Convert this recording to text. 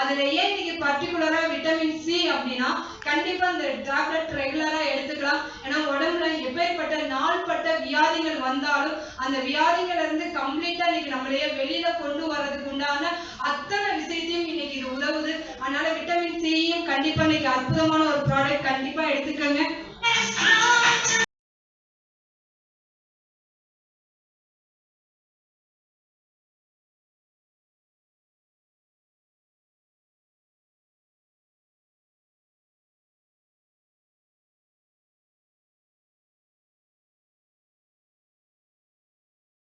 அதுல ஏன் இன்னைக்கு பர்டிகுலரா விட்டமின் சி அப்படின்னா கண்டிப்பா இந்த டேப்லெட் ரெகுலரா எடுத்துக்கலாம். ஏன்னா உடம்புல எப்பேற்பட்ட நாள்பட்ட வியாதிகள் வந்தாலும் அந்த வியாதிகள் இருந்து கம்ப்ளீட்டா இன்னைக்கு நம்மளையே வெளியில கொண்டு வர்றதுக்கு உண்டான அத்தனை விஷயத்தையும் இன்னைக்கு இது உதவுது. அதனால விட்டமின் சியும் கண்டிப்பா இன்னைக்கு அற்புதமான ஒரு ப்ராடக்ட் கண்டிப்பா எடுத்துக்கோங்க.